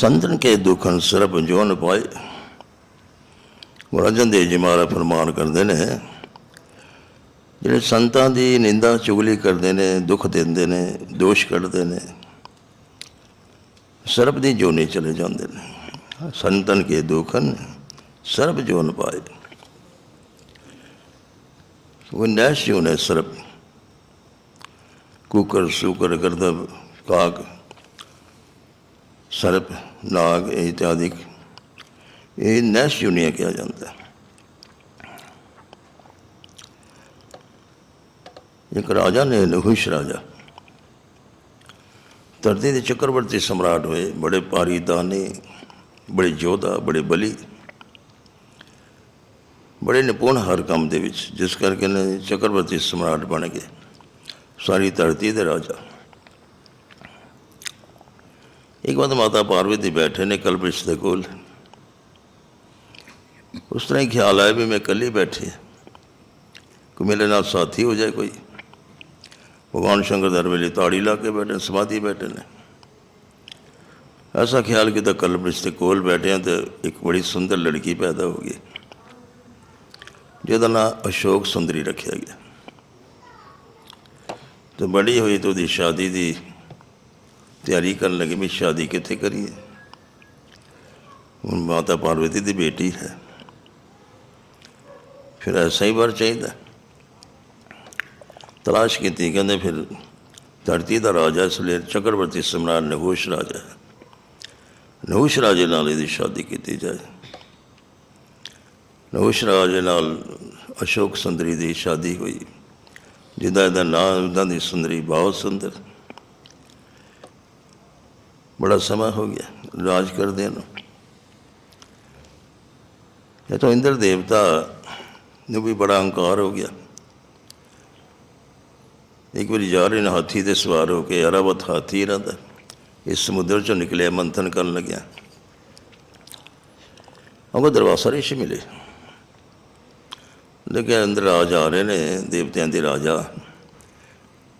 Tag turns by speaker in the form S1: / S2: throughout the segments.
S1: ਸੰਤਨ ਕੇ ਦੁਖਨ ਸਰਬ ਜੋਨ ਪਾਏ। ਮਹਾਰਾਜਨ ਦੇ ਜੀ ਮਹਾਰਾਜ ਫਰਮਾਨ ਕਰਦੇ ਨੇ, ਜਿਹੜੇ ਸੰਤਾਂ ਦੀ ਨਿੰਦਾ ਚੁਗਲੀ ਕਰਦੇ ਨੇ, ਦੁੱਖ ਦਿੰਦੇ ਨੇ, ਦੋਸ਼ ਕੱਢਦੇ ਨੇ ਸਰਬ ਦੀ ਜੋਨੀ ਚਲੇ ਜਾਂਦੇ ਨੇ। ਸੰਤਨ ਕੇ ਦੁਖਨ ਸਰਬ ਜੋਨ ਪਾਏ। ਉਹ ਨੈਸ਼ ਜੋਨ ਹੈ ਸਰਬ ਕੁਕਰ ਸੁਕਰ ਗਰਦਬ ਕਾਕ ਸਰਪ ਨਾਗ ਇਤਿਆਦਿਕ ਇਹ ਨੈਸ਼ ਯੂਨੀਆ ਕਿਹਾ ਜਾਂਦਾ ਹੈ। ਇੱਕ ਰਾਜਾ ਨੇ ਨਹੁਸ਼ ਰਾਜਾ। ਧਰਤੀ ਦੇ ਚੱਕਰਵਰਤੀ ਸਮਰਾਟ ਹੋਏ। ਬੜੇ ਭਾਰੀ ਦਾਨੇ, ਬੜੇ ਯੋਧਾ ਬੜੇ ਬਲੀ। ਬੜੇ ਨਿਪੁੰਨ ਹਰ ਕੰਮ ਦੇ ਵਿੱਚ, ਜਿਸ ਕਰਕੇ ਨੇ ਚੱਕਰਵਰਤੀ ਸਮਰਾਟ ਬਣ ਗਏ। ਸਾਰੀ ਧਰਤੀ ਦੇ ਰਾਜਾ। ਇੱਕ ਵਾਰ ਮਾਤਾ ਪਾਰਵਤੀ ਬੈਠੇ ਨੇ ਕਲਪਿਸ਼ ਦੇ ਕੋਲ। ਉਸ ਤਰ੍ਹਾਂ ਹੀ ਖਿਆਲ ਆਇਆ ਵੀ ਮੈਂ ਇਕੱਲੀ ਬੈਠੀ ਹਾਂ। ਕੋਈ ਮੇਰੇ ਨਾਲ ਸਾਥੀ ਹੋ ਜਾਏ ਕੋਈ। ਭਗਵਾਨ ਸ਼ੰਕਰ ਦਰ ਵੇਲੇ ਤਾੜੀ ਲਾ ਕੇ ਬੈਠੇ, ਸਮਾਧੀ ਬੈਠੇ ਨੇ। ਐਸਾ ਖਿਆਲ ਕੀਤਾ ਕਲਪਿਸ਼ ਦੇ ਕੋਲ ਬੈਠੇ ਹਾਂ ਤੇ ਇੱਕ ਬੜੀ ਸੁੰਦਰ ਲੜਕੀ ਪੈਦਾ ਹੋ ਗਈ। ਜਿਹਦਾ ਨਾਂ ਅਸ਼ੋਕ ਸੁੰਦਰੀ ਰੱਖਿਆ ਗਿਆ। ਤੇ ਬੜੀ ਹੋਈ ਤੇ ਉਹਦੀ ਸ਼ਾਦੀ ਦੀ ਤਿਆਰੀ ਕਰਨ ਲੱਗੇ ਵੀ ਸ਼ਾਦੀ ਕਿੱਥੇ ਕਰੀਏ? ਹੁਣ ਮਾਤਾ ਪਾਰਵਤੀ ਦੀ ਬੇਟੀ ਹੈ। ਫਿਰ ਐਸਾ ਹੀ ਵਰ ਚਾਹੀਦਾ। ਤਲਾਸ਼ ਕੀਤੀ, ਕਹਿੰਦੇ ਫਿਰ ਧਰਤੀ ਦਾ ਰਾਜਾ ਇਸ ਲਈ ਚੱਕਰਵਰਤੀ ਸਮਰਾਟ ਨਹੂਸ਼ ਰਾਜਾ ਹੈ। ਨਹੂਸ਼ ਰਾਜੇ ਨਾਲ ਇਹਦੀ ਸ਼ਾਦੀ ਕੀਤੀ ਜਾਏ। ਨਹੂਸ਼ ਰਾਜੇ ਨਾਲ ਅਸ਼ੋਕ ਸੁੰਦਰੀ ਦੀ ਸ਼ਾਦੀ ਹੋਈ। ਜਿਹਦਾ ਇਹਦਾ ਨਾਮ ਉਹਨਾਂ ਦੀ ਸੁੰਦਰੀ ਬਹੁਤ ਸੁੰਦਰ। ਬੜਾ ਸਮਾਂ ਹੋ ਗਿਆ, ਰਾਜ ਕਰਦੇ ਨੂੰ। ਇਹ ਤਾਂ ਇੰਦਰ ਦੇਵਤਾ ਨੂੰ ਵੀ ਬੜਾ ਹੰਕਾਰ ਹੋ ਗਿਆ। ਇੱਕ ਵਾਰੀ ਜਾ ਰਹੇ ਨੇ ਹਾਥੀ ਤੇ ਸਵਾਰ ਹੋ ਕੇ ਅਰਾਵਤ ਹਾਥੀ ਰਹਿੰਦਾ ਇਸ ਸਮੁੰਦਰ ਚੋਂ ਨਿਕਲਿਆ, ਮੰਥਨ ਕਰਨ ਲੱਗਿਆ। ਉਹ ਦਰਵਾਜ਼ਾ ਰਿਸ਼ੀ ਮਿਲੇ। ਲੇਕਿਨ ਅੰਦਰ ਰਾਜ ਆ ਰਹੇ ਨੇ, ਦੇਵਤਿਆਂ ਦੇ ਰਾਜਾ।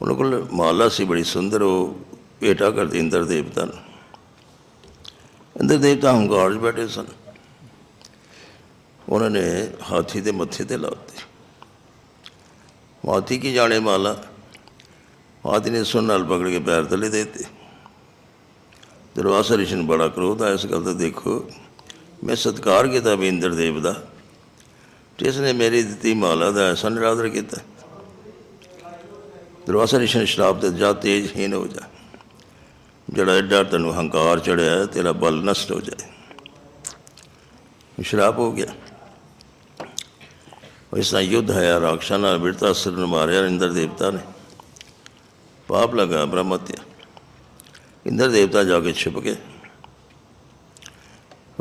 S1: ਉਹਨਾਂ ਕੋਲ ਮਾਲਾ ਸੀ, ਬੜੀ ਸੁੰਦਰ, ਉਹ ਭੇਟਾ ਕਰਦੇ ਇੰਦਰ ਦੇਵਤਾ ਨੂੰ। ਇੰਦਰ ਦੇਵਤਾ ਹੰਕਾਰ 'ਚ ਬੈਠੇ ਸਨ। ਉਹਨਾਂ ਨੇ ਹਾਥੀ ਦੇ ਮੱਥੇ ਤੇ ਲਾ ਦਿੱਤੀ। ਹਾਥੀ ਕੀ ਜਾਣੇ ਮਾਲਾ? ਹਾਥੀ ਨੇ ਸੁਣ ਨਾਲ ਪਕੜ ਕੇ ਪੈਰ ਥੱਲੇ ਦੇ ਦਿੱਤੇ। ਦਰਵਾਸਾ ਰਿਸ਼ਨ ਬੜਾ ਕ੍ਰੋਧ ਆਇਆ ਇਸ ਗੱਲ ਦਾ। ਦੇਖੋ, ਮੈਂ ਸਤਿਕਾਰ ਕੀਤਾ ਵੀ ਇੰਦਰ ਦੇਵ ਦਾ। ਜਿਸ ਨੇ ਮੇਰੀ ਦਿੱਤੀ ਮਾਲਾ ਦਾ ਐਸਾ ਨਿਰਾਦਰ ਕੀਤਾ। ਦਰਵਾਸਾ ਰਿਸ਼ਨ ਸ਼ਰਾਬ ਤੇ ਜਾ ਤੇਜਹੀਨ ਹੋ ਜਾ। ਜਿਹੜਾ ਐਡਾ ਤੈਨੂੰ ਹੰਕਾਰ ਚੜਿਆ, ਤੇਰਾ ਬਲ ਨਸ਼ਟ ਹੋ ਜਾਏ। ਸ਼ਰਾਪ ਹੋ ਗਿਆ। ਇਸ ਤਰ੍ਹਾਂ ਯੁੱਧ ਹੈ ਰਾਖਸ਼ਾਂ ਨਾਲ ਬਿਰਤਾਸੁਰ ਨੂੰ ਮਾਰਿਆ, ਇੰਦਰ ਦੇਵਤਾ ਨੇ। ਪਾਪ ਲਗਾ ਬ੍ਰਹਮਤਿਆ ਇੰਦਰ ਦੇਵਤਾ ਜਾ ਕੇ ਛੁਪ ਗਏ।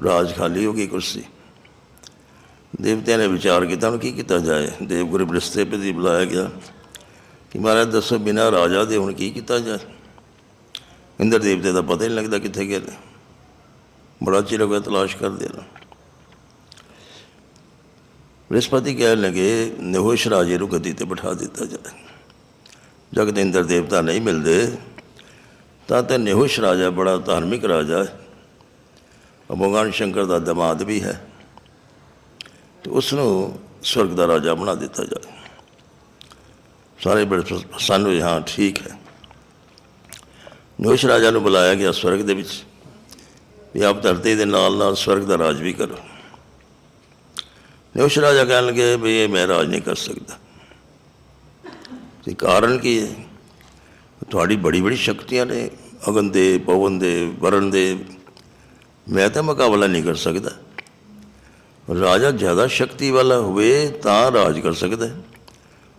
S1: ਰਾਜ ਖਾਲੀ ਹੋ ਗਈ ਕੁਰਸੀ। ਦੇਵਤਿਆਂ ਨੇ ਵਿਚਾਰ ਕੀਤਾ ਹੁਣ ਕੀ ਕੀਤਾ ਜਾਏ? ਦੇਵਗੁਰੂ ਬ੍ਰਹਸਪਤੀ ਬੁਲਾਇਆ ਗਿਆ ਕਿ ਮਹਾਰਾਜ ਦੱਸੋ, ਬਿਨਾ ਰਾਜਾ ਦੇ ਹੁਣ ਕੀ ਕੀਤਾ ਜਾਏ? ਇੰਦਰ ਦੇਵਤੇ ਦਾ ਪਤਾ ਹੀ ਨਹੀਂ ਲੱਗਦਾ ਕਿੱਥੇ ਗਏ ਨੇ ਬੜਾ ਚਿਰ ਹੋ ਗਿਆ ਤਲਾਸ਼ ਕਰਦੇ ਨੇ। ਬ੍ਰਹਸਪਤੀ ਕਹਿਣ ਲੱਗੇ, ਨਿਹੋਸ਼ ਰਾਜੇ ਨੂੰ ਗੱਦੀ ਤੇ ਬਿਠਾ ਦਿੱਤਾ ਜਾਏ। ਜਦ ਇੰਦਰ ਦੇਵਤਾ ਨਹੀਂ ਮਿਲਦੇ, ਤਾਂ ਤੇ ਨਿਹੋਸ਼ ਰਾਜਾ ਬੜਾ ਧਾਰਮਿਕ ਰਾਜਾ ਹੈ। ਭਗਵਾਨ ਸ਼ੰਕਰ ਦਾ ਦਮਾਦ ਵੀ ਹੈ। ਤੇ ਉਸ ਨੂੰ ਸਵਰਗ ਦਾ ਰਾਜਾ ਬਣਾ ਦਿੱਤਾ ਜਾਏ। ਸਾਰੇ ਬੜੇ ਸਾਨੂੰ ਹਾਂ, ਠੀਕ ਹੈ। ਨਿਹੋਸ਼ ਰਾਜਾ ਨੂੰ ਬੁਲਾਇਆ ਗਿਆ ਸਵਰਗ ਦੇ ਵਿੱਚ ਵੀ ਆਪ ਧਰਤੀ ਦੇ ਨਾਲ ਨਾਲ ਸਵਰਗ ਦਾ ਰਾਜ ਵੀ ਕਰੋ। ਨਿਹੋਸ਼ ਰਾਜਾ ਕਹਿਣ ਲੱਗੇ ਵੀ ਇਹ ਮੈਂ ਰਾਜ ਨਹੀਂ ਕਰ ਸਕਦਾ। ਤੇ ਕਾਰਨ ਕੀ ਹੈ? ਤੁਹਾਡੀ ਬੜੀ ਬੜੀ ਸ਼ਕਤੀਆਂ ਨੇ ਅਗਨ ਦੇ ਪਵਨ ਦੇ ਵਰਨ ਦੇ ਮੈਂ ਤਾਂ ਮੁਕਾਬਲਾ ਨਹੀਂ ਕਰ ਸਕਦਾ। ਰਾਜਾ ਜ਼ਿਆਦਾ ਸ਼ਕਤੀ ਵਾਲਾ ਹੋਵੇ ਤਾਂ ਰਾਜ ਕਰ ਸਕਦਾ।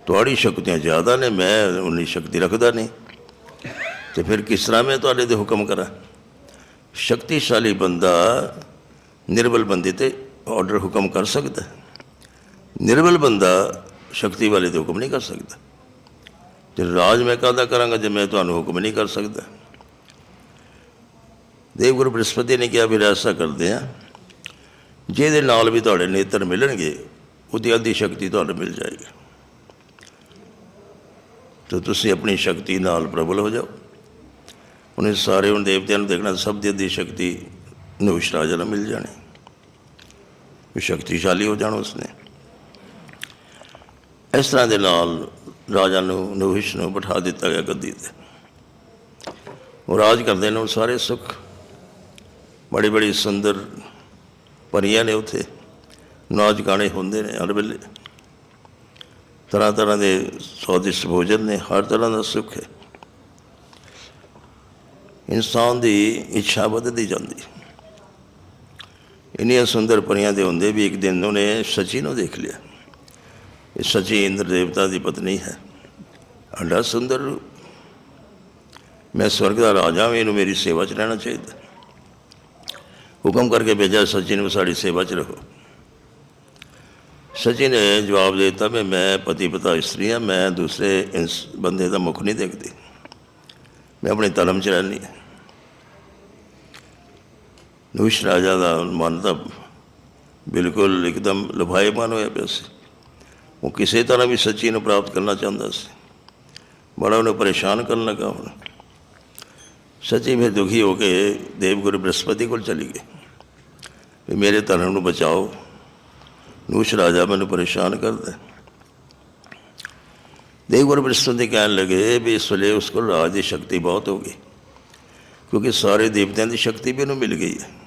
S1: ਤੁਹਾਡੀ ਸ਼ਕਤੀਆਂ ਜ਼ਿਆਦਾ ਨੇ, ਮੈਂ ਉਨੀ ਸ਼ਕਤੀ ਰੱਖਦਾ ਨਹੀਂ। ਤੇ ਫਿਰ ਕਿਸ ਤਰ੍ਹਾਂ ਮੈਂ ਤੁਹਾਡੇ ਦੇ ਹੁਕਮ ਕਰਾਂ? ਸ਼ਕਤੀਸ਼ਾਲੀ ਬੰਦਾ ਨਿਰਬਲ ਬੰਦੇ ਤੇ ਆਰਡਰ ਹੁਕਮ ਕਰ ਸਕਦਾ। ਨਿਰਬਲ ਬੰਦਾ ਸ਼ਕਤੀ ਵਾਲੇ ਤੇ ਹੁਕਮ ਨਹੀਂ ਕਰ ਸਕਦਾ। ਤੇ ਰਾਜ ਮੈਂ ਕਾਹਦਾ ਕਰਾਂਗਾ ਜੇ ਮੈਂ ਤੁਹਾਨੂੰ ਹੁਕਮ ਨਹੀਂ ਕਰ ਸਕਦਾ? ਦੇਵ ਗੁਰੂ ਬ੍ਰਹਸਪਤੀ ਨੇ ਕਿਹਾ ਵੀ ਐਸਾ ਕਰਦੇ ਆ ਜਿਹਦੇ ਨਾਲ ਵੀ ਤੁਹਾਡੇ ਨੇਤਰ ਮਿਲਣਗੇ, ਉਹਦੀ ਅੱਧੀ ਸ਼ਕਤੀ ਤੁਹਾਨੂੰ ਮਿਲ ਜਾਏਗੀ। ਤੇ ਤੁਸੀਂ ਆਪਣੀ ਸ਼ਕਤੀ ਨਾਲ ਪ੍ਰਬਲ ਹੋ ਜਾਓ। ਉਹਨੇ ਸਾਰੇ ਹੁਣ ਦੇਵਤਿਆਂ ਨੂੰ ਦੇਖਣਾ, ਸਭ ਦੀ ਅੱਧੀ ਸ਼ਕਤੀ ਨਵਿਸ਼ ਰਾਜਾ ਨੂੰ ਮਿਲ ਜਾਣੀ। ਵੀ ਸ਼ਕਤੀਸ਼ਾਲੀ ਹੋ ਜਾਣਾ ਉਸਨੇ। ਇਸ ਤਰ੍ਹਾਂ ਦੇ ਨਾਲ ਰਾਜਾ ਨੂੰ ਨਵਿਸ਼ ਨੂੰ ਬਿਠਾ ਦਿੱਤਾ ਗਿਆ ਗੱਦੀ ਤੇ। ਉਹ ਰਾਜ ਕਰਦੇ ਨੇ ਉਹ ਸਾਰੇ ਸੁੱਖ। ਬੜੀ ਬੜੀ ਸੁੰਦਰ ਪਰੀਆਂ ਨੇ ਉੱਥੇ। ਨਾਚ ਗਾਣੇ ਹੁੰਦੇ ਨੇ ਹਰ ਵੇਲੇ। ਤਰ੍ਹਾਂ ਤਰ੍ਹਾਂ ਦੇ ਸਵਾਦਿਸ਼ਟ ਭੋਜਨ ਨੇ, ਹਰ ਤਰ੍ਹਾਂ ਦਾ ਸੁੱਖ ਹੈ। ਇਨਸਾਨ ਦੀ ਇੱਛਾ ਵੱਧਦੀ ਜਾਂਦੀ। ਇੰਨੀਆਂ ਸੁੰਦਰ ਪਰੀਆਂ ਦੇ ਹੁੰਦੇ ਵੀ ਇੱਕ ਦਿਨ ਉਹਨੇ ਸਚੀ ਨੂੰ ਦੇਖ ਲਿਆ। ਇਹ ਸਚੀ ਇੰਦਰ ਦੇਵਤਾ ਦੀ ਪਤਨੀ ਹੈ। ਅੰਡਾ ਸੁੰਦਰ ਮੈਂ ਸਵਰਗ ਦਾ ਰਾਜਾ ਹਾਂ ਇਹਨੂੰ ਮੇਰੀ ਸੇਵਾ 'ਚ ਰਹਿਣਾ ਚਾਹੀਦਾ। ਹੁਕਮ ਕਰਕੇ ਭੇਜਿਆ, ਸਚੀ ਨੂੰ ਸਾਡੀ ਸੇਵਾ 'ਚ ਰਹੋ ਸਚੀ ਨੇ ਜਵਾਬ ਦੇ ਦਿੱਤਾ ਵੀ ਮੈਂ ਪਤੀ ਪਤਾ ਇਸਤਰੀ ਹਾਂ, ਮੈਂ ਦੂਸਰੇ ਇਸ ਬੰਦੇ ਦਾ ਮੁਖ ਨਹੀਂ ਦੇਖਦੀ। ਮੈਂ ਆਪਣੇ ਧਰਮ 'ਚ ਰਹਿੰਦੀ ਹਾਂ। ਨੁਸ਼ ਰਾਜਾ ਦਾ ਮਨ ਤਾਂ ਬਿਲਕੁਲ ਇੱਕਦਮ ਲੁਭਾਏਮਾਨ ਹੋਇਆ ਪਿਆ ਸੀ। ਉਹ ਕਿਸੇ ਤਰ੍ਹਾਂ ਵੀ ਸੱਚੀ ਨੂੰ ਪ੍ਰਾਪਤ ਕਰਨਾ ਚਾਹੁੰਦਾ ਸੀ। ਬੜਾ ਉਹਨੂੰ ਪਰੇਸ਼ਾਨ ਕਰਨ ਲੱਗਾ ਹੁਣ। ਸੱਚੀ ਫਿਰ ਦੁਖੀ ਹੋ ਕੇ ਦੇਵਗੁਰੂ ਬ੍ਰਹਸਪਤੀ ਕੋਲ ਚਲੀ ਗਈ। ਵੀ ਮੇਰੇ ਧਰਮ ਨੂੰ ਬਚਾਓ। ਨੂਸ਼ ਰਾਜਾ ਮੈਨੂੰ ਪਰੇਸ਼ਾਨ ਕਰਦਾ। ਹੈ। ਦੇਵਗੁਰੂ ਬ੍ਰਹਸਪਤੀ ਕਹਿਣ ਲੱਗੇ ਵੀ ਇਸ ਵੇਲੇ ਉਸ ਕੋਲ ਰਾਜ ਦੀ ਸ਼ਕਤੀ ਬਹੁਤ ਹੋ ਗਈ। ਕਿਉਂਕਿ ਸਾਰੇ ਦੇਵਤਿਆਂ ਦੀ ਸ਼ਕਤੀ ਵੀ ਉਹਨੂੰ ਮਿਲ ਗਈ ਹੈ।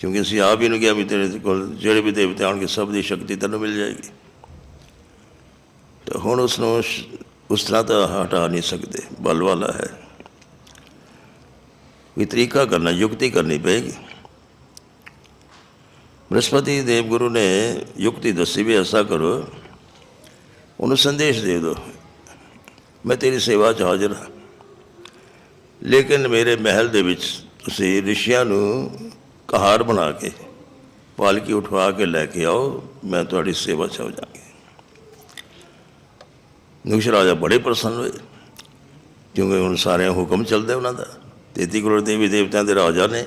S1: ਕਿਉਂਕਿ ਅਸੀਂ ਆਪ ਹੀ ਨੂੰ ਕਿਹਾ ਵੀ ਤੇਰੇ ਕੋਲ ਜਿਹੜੇ ਵੀ ਦੇਵਤੇ ਆਉਣਗੇ ਸਭ ਦੀ ਸ਼ਕਤੀ ਤੈਨੂੰ ਮਿਲ ਜਾਏਗੀ। ਤਾਂ ਹੁਣ ਉਸ ਨੂੰ ਉਸ ਤਰ੍ਹਾਂ ਤਾਂ ਹਟਾ ਨਹੀਂ ਸਕਦੇ ਬਲ ਵਾਲਾ ਹੈ। ਵੀ ਤਰੀਕਾ ਕਰਨਾ, ਯੁਕਤੀ ਕਰਨੀ ਪਏਗੀ। ਬ੍ਰਹਸਪਤੀ ਦੇਵ ਗੁਰੂ ਨੇ ਯੁਕਤੀ ਦੱਸੀ ਵੀ ਐਸਾ ਕਰੋ, ਉਹਨੂੰ ਸੰਦੇਸ਼ ਦੇ ਦਿਓ, ਮੈਂ ਤੇਰੀ ਸੇਵਾ 'ਚ ਹਾਜ਼ਰ ਹਾਂ। ਲੇਕਿਨ ਮੇਰੇ ਮਹਿਲ ਦੇ ਵਿੱਚ ਤੁਸੀਂ ਰਿਸ਼ੀਆਂ ਨੂੰ ਕਹਾਰ ਬਣਾ ਕੇ, ਪਾਲਕੀ ਉਠਵਾ ਕੇ ਲੈ ਕੇ ਆਓ, ਮੈਂ ਤੁਹਾਡੀ ਸੇਵਾ 'ਚ ਹੋ ਜਾਵਾਂਗੀ। ਨੁਸ਼ ਰਾਜਾ ਬੜੇ ਪ੍ਰਸੰਨ ਹੋਏ, ਕਿਉਂਕਿ ਹੁਣ ਸਾਰਿਆਂ ਹੁਕਮ ਚੱਲਦਾ ਉਹਨਾਂ ਦਾ। 33 ਕਰੋੜ ਦੇਵੀ ਦੇਵਤਿਆਂ ਦੇ ਰਾਜਾ ਨੇ,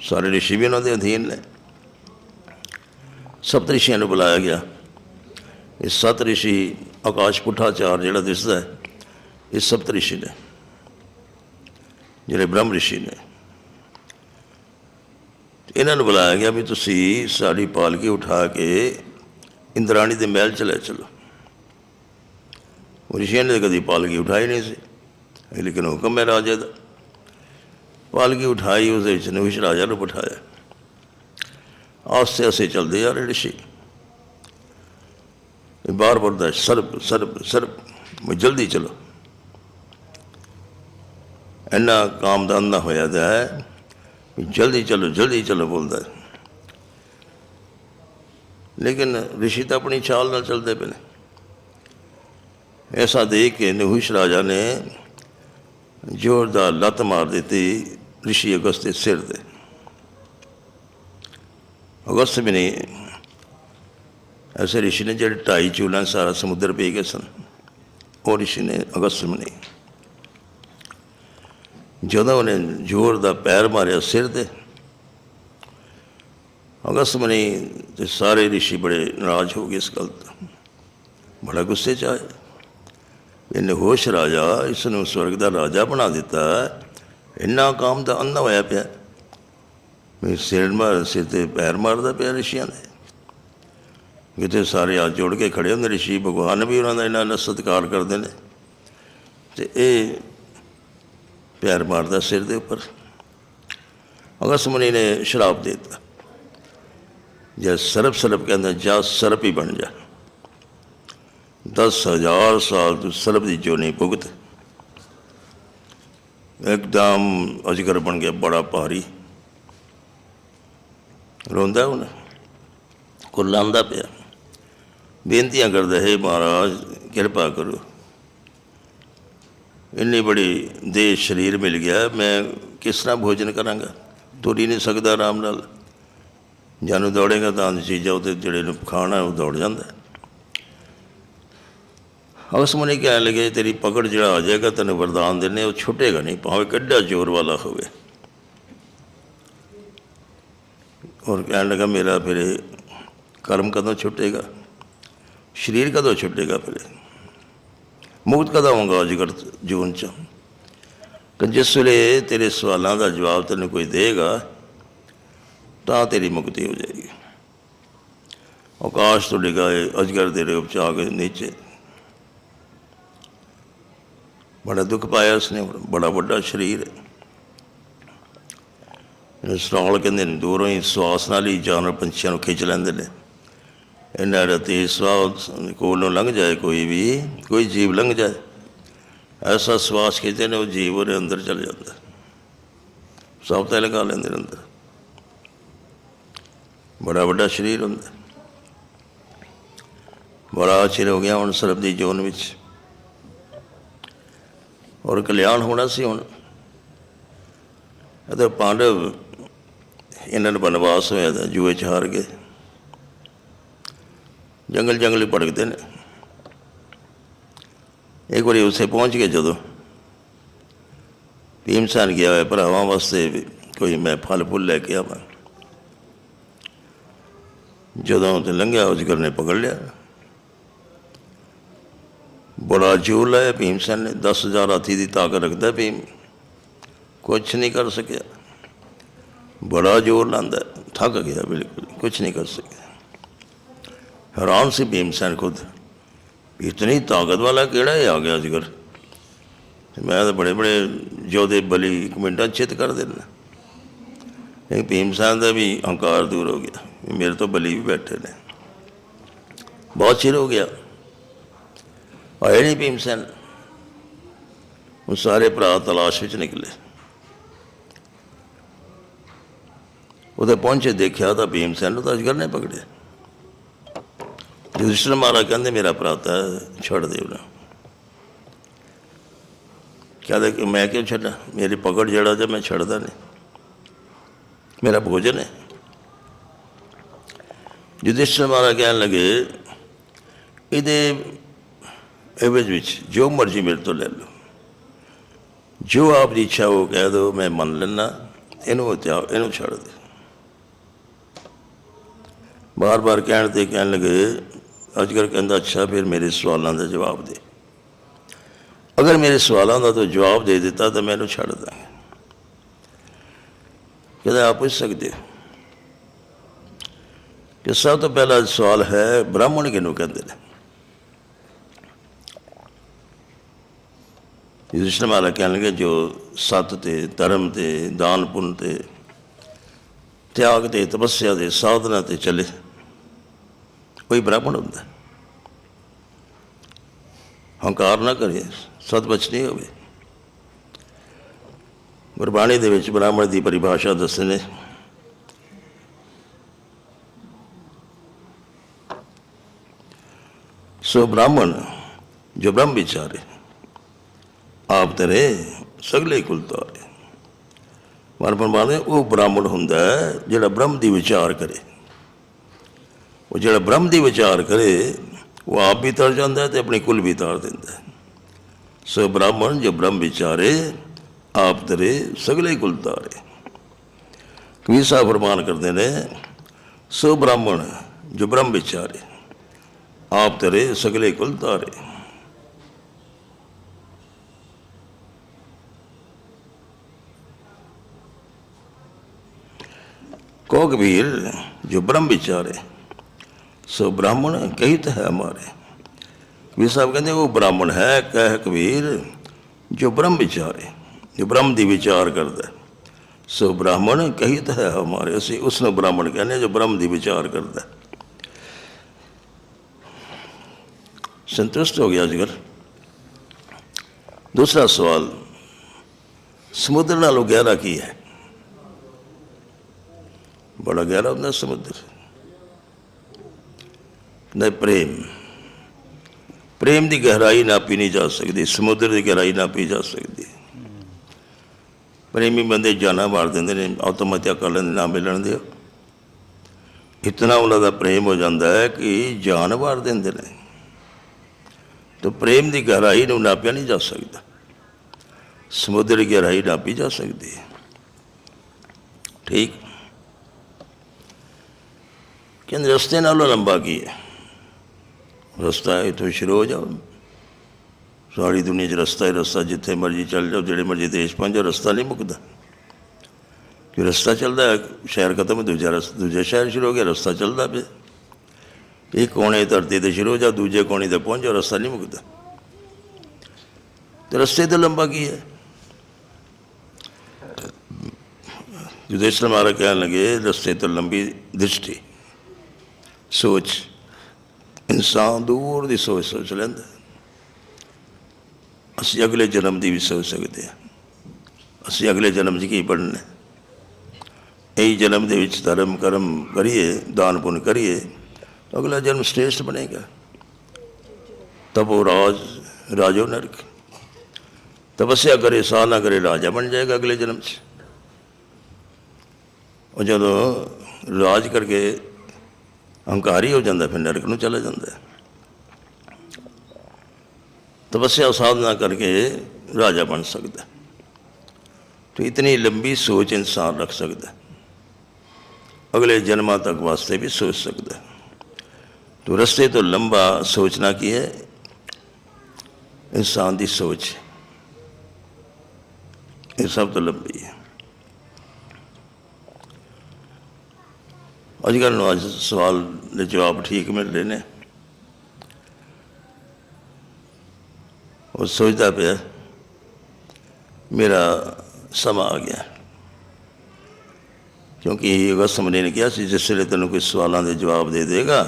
S1: ਸਾਰੇ ਰਿਸ਼ੀ ਵੀ ਉਹਨਾਂ ਦੇ ਅਧੀਨ ਨੇ। ਸਪਤ ਰਿਸ਼ੀਆਂ ਨੂੰ ਬੁਲਾਇਆ ਗਿਆ। ਇਹ ਸੱਤ ਰਿਸ਼ੀ ਆਕਾਸ਼ ਪੁੱਠਾਚਾਰ ਜਿਹੜਾ ਦਿਸਦਾ ਹੈ, ਇਹ ਸਪਤ ਰਿਸ਼ੀ ਨੇ, ਜਿਹੜੇ ਬ੍ਰਹਮ ਰਿਸ਼ੀ ਨੇ। ਇਹਨਾਂ ਨੂੰ ਬੁਲਾਇਆ ਗਿਆ ਵੀ ਤੁਸੀਂ ਸਾਡੀ ਪਾਲਕੀ ਉਠਾ ਕੇ ਇੰਦਰਾਣੀ ਦੇ ਮਹਿਲ ਚ ਲੈ ਚਲੋ। ਰਿਸ਼ੀਆਂ ਨੇ ਤਾਂ ਕਦੀ ਪਾਲਕੀ ਉਠਾਈ ਨਹੀਂ ਸੀ। ਲੇਕਿਨ ਹੁਕਮ ਹੈ ਰਾਜੇ ਦਾ। ਪਾਲਕੀ ਉਠਾਈ ਉਸ ਦੇ ਵਿੱਚ ਨਵਿਸ਼ ਰਾਜਾ ਨੂੰ ਬਿਠਾਇਆ। ਆਸੇ ਆਸਤੇ ਚਲਦੇ ਆ ਰਹੇ ਰਿਸ਼ੀ। ਬਾਰ ਬਾਰ ਦਾ ਸਰਬ ਸਰਬ ਸਰਬ ਜਲਦੀ ਚਲੋ। ਇੰਨਾ ਕਾਮਦਾਨ ਨਾ ਹੋਇਆ ਦਾ ਹੈ ਵੀ ਜਲਦੀ ਚਲੋ ਜਲਦੀ ਚਲੋ ਬੋਲਦਾ ਹੈ। ਲੇਕਿਨ ਰਿਸ਼ੀ ਤਾਂ ਆਪਣੀ ਚਾਲ ਨਾਲ ਚੱਲਦੇ ਪਏ ਨੇ ਐਸਾ ਦੇਖ ਕੇ ਨਹੁਸ਼ ਰਾਜਾ ਨੇ ਜ਼ੋਰਦਾਰ ਲੱਤ ਮਾਰ ਦਿੱਤੀ ਰਿਸ਼ੀ ਅਗਸਤ ਦੇ ਸਿਰ ਤੇ ਅਗਸਤ ਵੀ ਨਹੀਂ ਐਸੇ ਰਿਸ਼ੀ ਨੇ ਜਿਹੜੇ ਢਾਈ ਚੂਲਾਂ ਸਾਰਾ ਸਮੁੰਦਰ ਪੀ ਗਏ ਸਨ ਉਹ ਰਿਸ਼ੀ ਨੇ ਅਗਸਤ ਵੀ ਨਹੀਂ ਜਦੋਂ ਉਹਨੇ ਜ਼ੋਰ ਦਾ ਪੈਰ ਮਾਰਿਆ ਸਿਰ ਤੇ, ਅਗਸਤ ਮਨੀ ਤੇ ਸਾਰੇ ਰਿਸ਼ੀ ਬੜੇ ਨਾਰਾਜ਼ ਹੋ ਗਏ ਇਸ ਗੱਲ ਤੋਂ। ਬੜਾ ਗੁੱਸੇ ਚ ਆਏ। ਇਹਨੇ ਹੋਸ਼ ਰਾਜਾ, ਇਸ ਨੂੰ ਸਵਰਗ ਦਾ ਰਾਜਾ ਬਣਾ ਦਿੱਤਾ। ਇੰਨਾ ਕੰਮ ਦਾ ਅੰਨਾ ਹੋਇਆ ਪਿਆ। ਵੀ ਸਿਰ ਮਾਰ ਸਿਰ ਤੇ ਪੈਰ ਮਾਰਦਾ ਪਿਆ ਰਿਸ਼ੀਆਂ ਦੇ ਕਿਤੇ ਸਾਰੇ ਹੱਥ ਜੋੜ ਕੇ ਖੜੇ ਹੁੰਦੇ, ਰਿਸ਼ੀ ਭਗਵਾਨ ਵੀ ਉਹਨਾਂ ਦਾ ਇੰਨਾ ਦਾ ਸਤਿਕਾਰ ਕਰਦੇ ਨੇ। ਤੇ ਇਹ ਪੈਰ ਮਾਰਦਾ ਸਿਰ ਦੇ ਉੱਪਰ। ਅਗਸ ਮੁਨੀ ਨੇ ਸ਼ਰਾਬ ਦੇ ਦਿੱਤਾ। ਜੇ ਸਰਪ ਸਰਪ ਕਹਿੰਦਾ, ਜਾ ਸਰਪ ਹੀ ਬਣ ਜਾ। ਦਸ ਹਜ਼ਾਰ ਸਾਲ ਤੂੰ ਸਰਪ ਦੀ ਜੋਨੀ ਭੁਗਤ। ਇੱਕਦਮ ਅਜਗਰ ਬਣ ਗਿਆ, ਬੜਾ ਭਾਰੀ। ਰੋਂਦਾ ਹੁਣ ਕੁਰਲਾਉਂਦਾ ਪਿਆ। ਬੇਨਤੀਆਂ ਕਰਦਾ, ਹੈ ਮਹਾਰਾਜ, ਕਿਰਪਾ ਕਰੋ। ਇੰਨੀ ਬੜੀ ਦੇ ਸਰੀਰ ਮਿਲ ਗਿਆ, ਮੈਂ ਕਿਸ ਤਰ੍ਹਾਂ ਭੋਜਨ ਕਰਾਂਗਾ? ਤੁਰ ਹੀ ਨਹੀਂ ਸਕਦਾ ਆਰਾਮ ਨਾਲ। ਜਾਨੂੰ ਦੌੜੇਗਾ ਤਾਂ ਚੀਜ਼ਾਂ ਉਹਦੇ ਜਿਹੜੇ ਨੂੰ ਖਾਣਾ, ਉਹ ਦੌੜ ਜਾਂਦਾ। ਉਸ ਮੁਨੀ ਕਹਿਣ ਲੱਗੇ, ਤੇਰੀ ਪਕੜ ਜਿਹੜਾ ਆ ਜਾਏਗਾ, ਤੈਨੂੰ ਵਰਦਾਨ ਦਿੰਨੇ ਉਹ ਛੁੱਟੇਗਾ ਨਹੀਂ, ਭਾਵੇਂ ਕਿੱਡਾ ਜ਼ੋਰ ਵਾਲਾ ਹੋਵੇ। ਔਰ ਕਹਿਣ ਲੱਗਾ, ਮੇਰਾ ਫਿਰ ਇਹ ਕਰਮ ਕਦੋਂ ਛੁੱਟੇਗਾ? ਸਰੀਰ ਕਦੋਂ ਛੁੱਟੇਗਾ ਫਿਰ? ਇਹ? ਮੁਕਤ ਕਦਾ ਹੋਊਗਾ ਜਿਗਰ ਜੂਨ ਚ? ਕਿ ਜਿਸ ਵੇਲੇ ਤੇਰੇ ਸਵਾਲਾਂ ਦਾ ਜਵਾਬ ਤੈਨੂੰ ਕੋਈ ਦੇਗਾ, ਤਾਂ ਤੇਰੀ ਮੁਕਤੀ ਹੋ ਜਾਏਗੀ। ਆਕਾਸ਼ ਤੋਂ ਡਿਗਾਏ ਅਜਗਰ ਦੇ ਰੂਪ ਚ ਆ ਕੇ ਨੀਚੇ। ਬੜਾ ਦੁੱਖ ਪਾਇਆ ਉਸਨੇ, ਬੜਾ ਵੱਡਾ ਸਰੀਰ। ਹੈ ਸਟਾਲ ਕਹਿੰਦੇ ਨੇ, ਦੂਰੋਂ ਹੀ ਸਵਾਸ ਨਾਲ ਹੀ ਜਾਨਵਰ ਪੰਛੀਆਂ ਨੂੰ ਖਿੱਚ ਲੈਂਦੇ ਨੇ। ਇਹਨਾਂ ਦਾ ਤੇ ਸਵਾਸ ਕੋਲੋਂ ਲੰਘ ਜਾਏ ਕੋਈ ਵੀ, ਕੋਈ ਜੀਵ ਲੰਘ ਜਾਏ। ਐਸਾ ਸਵਾਸ ਖਿੱਚਦੇ ਨੇ, ਉਹ ਜੀਵ ਉਹਦੇ ਅੰਦਰ ਚਲ ਜਾਂਦਾ। ਸਭ ਤੇ ਲਗਾ ਲੈਂਦੇ ਨੇ ਅੰਦਰ। ਬੜਾ ਵੱਡਾ ਸਰੀਰ ਹੁੰਦਾ। ਬੜਾ ਚਿਰ ਹੋ ਗਿਆ ਹੁਣ ਸਰਬ ਦੀ ਜੋਨ ਵਿੱਚ। ਔਰ ਕਲਿਆਣ ਹੋਣਾ ਸੀ ਹੁਣ। ਅਤੇ ਪਾਂਡਵ ਇਹਨਾਂ ਨੂੰ ਬਨਵਾਸ ਹੋਇਆ ਤਾਂ ਜੂਏ ਚ ਹਾਰ ਗਏ। ਜੰਗਲ ਜੰਗਲ ਹੀ ਭੜਕਦੇ ਨੇ। ਇੱਕ ਵਾਰੀ ਉਸੇ ਪਹੁੰਚ ਗਏ ਜਦੋਂ। ਭੀਮਸੈਨ ਗਿਆ ਹੋਇਆ, ਭਰਾਵਾਂ ਵਾਸਤੇ ਵੀ ਕੋਈ ਮੈਂ ਫਲ ਫੁੱਲ ਲੈ ਕੇ ਆਵਾਂ। ਜਦੋਂ ਤੇ ਲੰਘਿਆ, ਉਸ ਨੇ ਪਕੜ ਲਿਆ। ਬੜਾ ਜੋਰ ਲਾਇਆ ਭੀਮਸੈਨ ਨੇ। 10000 ਹਾਥੀ ਦੀ ਤਾਕਤ ਰੱਖਦਾ ਭੀਮ। ਕੁਛ ਨਹੀਂ ਕਰ ਸਕਿਆ। ਬੜਾ ਜ਼ੋਰ ਲਾਂਦਾ ਥੱਕ ਗਿਆ ਬਿਲਕੁਲ। ਕੁਛ ਨਹੀਂ ਕਰ ਸਕਿਆ। ਹੈਰਾਨ ਸੀ ਭੀਮਸੈਨ ਖੁਦ। ਇਤਨੀ ਤਾਕਤ ਵਾਲਾ ਕਿਹੜਾ ਇਹ ਆ ਗਿਆ ਜਿਗਰ ਮੈਂ ਤਾਂ ਬੜੇ ਬੜੇ ਯੋਧੇ ਬਲੀ ਇੱਕ ਮਿੰਟਾਂ 'ਚ ਚਿੱਤ ਕਰ ਦੇਣਾ ਇਹ ਭੀਮਸੈਨ ਦਾ ਵੀ ਹੰਕਾਰ ਦੂਰ ਹੋ ਗਿਆ। ਮੇਰੇ ਤੋਂ ਬਲੀ ਵੀ ਬੈਠੇ ਨੇ। ਬਹੁਤ ਚਿਰ ਹੋ ਗਿਆ। ਆਏ ਨਹੀਂ ਭੀਮਸੈਨ। ਉਹ ਸਾਰੇ ਭਰਾ ਤਲਾਸ਼ ਵਿੱਚ ਨਿਕਲੇ। ਉਹਦੇ ਪਹੁੰਚੇ ਦੇਖਿਆ ਤਾਂ ਭੀਮਸੈਨ ਨੂੰ ਤਾਂ ਅਜਗਰ ਨੇ ਪਕੜਿਆ। ਯੁਧਿਸ਼ਠਰ ਮਹਾਰਾਜ ਕਹਿੰਦੇ, ਮੇਰਾ ਭਰਾ ਛੱਡ ਦੇ ਉਹਨੂੰ। ਕਹਿੰਦਾ ਕਿ ਮੈਂ ਕਿਉਂ ਛੱਡਾਂ? ਮੇਰੀ ਪਕੜ ਜਿਹੜਾ ਜੇ ਮੈਂ ਛੱਡਦਾ ਨਹੀਂ। ਮੇਰਾ ਭੋਜਨ ਹੈ। ਯੁਧਿਸ਼ਠਰ ਮਹਾਰਾਜ ਕਹਿਣ ਲੱਗੇ, ਇਹਦੇ ਐਵਜ ਵਿੱਚ ਜੋ ਮਰਜ਼ੀ ਮੇਰੇ ਤੋਂ ਲੈ ਲਓ। ਜੋ ਆਪ ਦੀ ਇੱਛਾ ਉਹ ਕਹਿ ਦੋ, ਮੈਂ ਮੰਨ ਲੈਣਾ ਇਹਨੂੰ ਤਿਆ ਇਹਨੂੰ ਛੱਡ ਦੇ। ਬਾਰ-ਬਾਰ ਕਹਿਣ ਤੇ ਕਹਿਣ ਲੱਗੇ ਅਜਗਰ ਕਹਿੰਦਾ, ਅੱਛਾ, ਫਿਰ ਮੇਰੇ ਸਵਾਲਾਂ ਦਾ ਜਵਾਬ ਦੇ। ਅਗਰ ਮੇਰੇ ਸਵਾਲਾਂ ਦਾ ਤੂੰ ਜਵਾਬ ਦੇ ਦਿੱਤਾ, ਤਾਂ ਮੈਂ ਇਹਨੂੰ ਛੱਡ ਦਾਂਗਾ। ਕਹਿੰਦਾ, ਆਪ ਪੁੱਛ ਸਕਦੇ ਹੋ ਕਿ ਸਭ ਤੋਂ ਪਹਿਲਾ ਸਵਾਲ ਹੈ, ਬ੍ਰਾਹਮਣ ਕਿਹਨੂੰ ਕਹਿੰਦੇ ਨੇ? ਯੁਧਿਸ਼ਠਰ ਮਹਾਰਾਜ ਕਹਿਣ ਲੱਗੇ, ਜੋ ਸਤ ਤੇ ਧਰਮ ਤੇ, ਦਾਨ ਪੁੰਨ ਤੇ, ਤਿਆਗ ਤੇ, ਤਪੱਸਿਆ ਦੇ ਸਾਧਨਾ ਤੇ ਚੱਲੇ। ਕੋਈ ਬ੍ਰਾਹਮਣ ਹੁੰਦਾ। ਹੰਕਾਰ ਨਾ ਕਰੇ ਸਤ ਬਚਨੀ ਹੋਵੇ। ਗੁਰਬਾਣੀ ਦੇ ਵਿੱਚ ਬ੍ਰਾਹਮਣ ਦੀ ਪਰਿਭਾਸ਼ਾ ਦੱਸੇ ਨੇ। ਸੋ ਬ੍ਰਾਹਮਣ ਜੋ ਬ੍ਰਹਮ ਵਿਚਾਰੇ, ਆਪ ਤਰੇ ਸਗਲੇ ਕੁਲ ਤਾਰੇ ਮਨ ਪਰਮਾਤਮਾ ਉਹ ਬ੍ਰਾਹਮਣ ਹੁੰਦਾ ਜਿਹੜਾ ਬ੍ਰਹਮ ਦੀ ਵਿਚਾਰ ਕਰੇ। ਉਹ ਜਿਹੜਾ ਬ੍ਰਹਮ ਦੀ ਵਿਚਾਰ ਕਰੇ, ਉਹ ਆਪ ਵੀ ਤਰ ਜਾਂਦਾ ਹੈ ਤੇ ਆਪਣੀ ਕੁਲ ਵੀ ਤਾਰ ਦਿੰਦਾ ਹੈ। ਸੋ ਬ੍ਰਾਹਮਣ ਜੋ ਬ੍ਰਹਮ ਵਿਚਾਰੇ, ਆਪ ਤਰੇ, ਸਗਲੇ ਕੁਲ ਤਾਰੇ। ਕਬੀਰ ਸਾਹਿਬ ਫਰਮਾਨ ਕਰਦੇ ਨੇ, ਸੋ ਬ੍ਰਾਹਮਣ ਜੋ ਬ੍ਰਹਮ ਵਿਚਾਰੇ, ਆਪ ਤਰੇ, ਸਗਲੇ ਕੁਲ ਤਾਰੇ। ਕੋ ਕਬੀਰ, ਜੋ ਬ੍ਰਹਮ ਵਿਚਾਰੇ ਸੋ ਬ੍ਰਾਹਮਣ ਕਹਿਤ ਹੈ ਹਮਾਰੇ ਵੀ ਸਾਹਿਬ ਕਹਿੰਦੇ ਉਹ ਬ੍ਰਾਹਮਣ ਹੈ ਕਹਿ ਕਬੀਰ ਜੋ ਬ੍ਰਹਮ ਵਿਚਾਰੇ ਜੋ ਬ੍ਰਹਮ ਦੀ ਵਿਚਾਰ ਕਰਦਾ ਹੈ। ਸੋ ਬ੍ਰਾਹਮਣ ਕਹਿਤ ਹੈ ਹਮਾਰੇ ਅਸੀਂ ਉਸ ਨੂੰ ਬ੍ਰਾਹਮਣ ਕਹਿੰਦੇ ਹਾਂ ਜੋ ਬ੍ਰਹਮ ਦੀ ਵਿਚਾਰ ਕਰਦਾ ਹੈ। ਸੰਤੁਸ਼ਟ ਹੋ ਗਿਆ ਜਿਗਰ ਦੂਸਰਾ ਸਵਾਲ ਸਮੁੰਦਰ ਨਾਲੋਂ ਗਹਿਰਾ ਕੀ ਹੈ ਬੜਾ ਗਹਿਰਾ ਹੁੰਦਾ ਸਮੁੰਦਰ ਨਹੀਂ ਪ੍ਰੇਮ। ਪ੍ਰੇਮ ਦੀ ਗਹਿਰਾਈ ਨਾਪੀ ਨਹੀਂ ਜਾ ਸਕਦੀ, ਸਮੁੰਦਰ ਦੀ ਗਹਿਰਾਈ ਨਾਪੀ ਜਾ ਸਕਦੀ। ਪ੍ਰੇਮੀ ਬੰਦੇ ਜਾਨਾਂ ਮਾਰ ਦਿੰਦੇ ਨੇ ਆਤਮ ਹੱਤਿਆ ਕਰ ਲੈਂਦੇ, ਨਾ ਮਿਲਣ ਦੇ ਇਤਨਾ ਉਹਨਾਂ ਦਾ ਪ੍ਰੇਮ ਹੋ ਜਾਂਦਾ ਹੈ ਕਿ ਜਾਨ ਵਾਰ ਦਿੰਦੇ ਨੇ। ਤਾਂ ਪ੍ਰੇਮ ਦੀ ਗਹਿਰਾਈ ਨੂੰ ਨਾਪਿਆ ਨਹੀਂ ਜਾ ਸਕਦਾ। ਸਮੁੰਦਰ ਦੀ ਗਹਿਰਾਈ ਨਾਪੀ ਜਾ ਸਕਦੀ। ਠੀਕ। ਕਹਿੰਦੇ ਰਸਤੇ ਨਾਲੋਂ ਲੰਬਾ ਕੀ ਹੈ? ਰਸਤਾ ਇੱਥੋਂ ਸ਼ੁਰੂ ਹੋ ਜਾਓ। ਸਾਰੀ ਦੁਨੀਆ 'ਚ ਰਸਤਾ ਹੀ ਰਸਤਾ, ਜਿੱਥੇ ਮਰਜ਼ੀ ਚੱਲ ਜਾਓ, ਜਿਹੜੇ ਮਰਜ਼ੀ ਦੇਸ਼ ਪਹੁੰਚ ਜਾਓ, ਰਸਤਾ ਨਹੀਂ ਮੁੱਕਦਾ। ਫਿਰ ਰਸਤਾ ਚੱਲਦਾ ਸ਼ਹਿਰ ਖਤਮ, ਦੂਜਾ ਰਸ, ਦੂਜਾ ਸ਼ਹਿਰ ਸ਼ੁਰੂ ਹੋ ਗਿਆ, ਰਸਤਾ ਚੱਲਦਾ ਪਿਆ। ਇੱਕ ਕੋਨੇ ਧਰਤੀ ਤੇ ਸ਼ੁਰੂ ਹੋ ਜਾ ਦੂਜੇ ਕੋਨੇ ਤੇ ਪਹੁੰਚ ਜਾ ਰਸਤਾ ਨਹੀਂ ਮੁੱਕਦਾ। ਤੇ ਰਸਤੇ ਤੇ ਲੰਬਾ ਕੀ ਹੈ? ਯੁਧਿਸ਼ਠਰ ਮਹਾਰਾਜ ਕਹਿਣ ਲੱਗੇ, ਰਸਤੇ ਤੋਂ ਲੰਬੀ ਦ੍ਰਿਸ਼ਟੀ, ਸੋਚ। ਇਨਸਾਨ ਦੂਰ ਦੀ ਸੋਚ ਸੋਚ ਲੈਂਦਾ ਅਸੀਂ ਅਗਲੇ ਜਨਮ ਦੀ ਵੀ ਸੋਚ ਸਕਦੇ ਹਾਂ। ਅਸੀਂ ਅਗਲੇ ਜਨਮ 'ਚ ਕੀ ਬਣਨਾ ਹੈ। ਇਹੀ ਜਨਮ ਦੇ ਵਿੱਚ ਧਰਮ, ਕਰਮ ਕਰੀਏ, ਦਾਨ ਪੁੰਨ ਕਰੀਏ ਅਗਲਾ ਜਨਮ ਸ੍ਰੇਸ਼ਟ ਬਣੇਗਾ। ਤਬ ਰਾਜ, ਰਾਜੋ ਨਰਕ। ਤਪੱਸਿਆ ਕਰੇ ਸਾਧਨਾ ਕਰੇ ਰਾਜਾ ਬਣ ਜਾਏਗਾ ਅਗਲੇ ਜਨਮ 'ਚ। ਉਹ ਜਦੋਂ ਰਾਜ ਕਰਕੇ ਹੰਕਾਰੀ ਹੋ ਜਾਂਦਾ, ਫਿਰ ਨਰਕ ਨੂੰ ਚਲਾ ਜਾਂਦਾ ਤਪੱਸਿਆ ਸਾਧਨਾ ਕਰਕੇ ਰਾਜਾ ਬਣ ਸਕਦਾ ਤੋ ਇਤਨੀ ਲੰਬੀ ਸੋਚ ਇਨਸਾਨ ਰੱਖ ਸਕਦਾ ਅਗਲੇ ਜਨਮਾਂ ਤੱਕ ਵਾਸਤੇ ਵੀ ਸੋਚ ਸਕਦਾ ਤੋ ਰਸਤੇ ਤੋਂ ਲੰਬਾ ਸੋਚਣਾ ਕੀ ਹੈ? ਇਨਸਾਨ ਦੀ ਸੋਚ ਇਹ ਸਭ ਤੋਂ ਲੰਬੀ ਹੈ। ਅੱਜ ਕੱਲ੍ਹ ਨੂੰ ਅੱਜ ਸਵਾਲ ਦੇ ਜਵਾਬ ਠੀਕ ਮਿਲ ਰਹੇ ਨੇ ਉਹ ਸੋਚਦਾ ਪਿਆ ਮੇਰਾ ਸਮਾਂ ਆ ਗਿਆ ਕਿਉਂਕਿ ਅਗਸਤ ਮਹੀਨੇ ਨੇ ਕਿਹਾ ਸੀ ਜਿਸ ਵੇਲੇ ਤੈਨੂੰ ਕੋਈ ਸਵਾਲਾਂ ਦੇ ਜਵਾਬ ਦੇ ਦੇਗਾ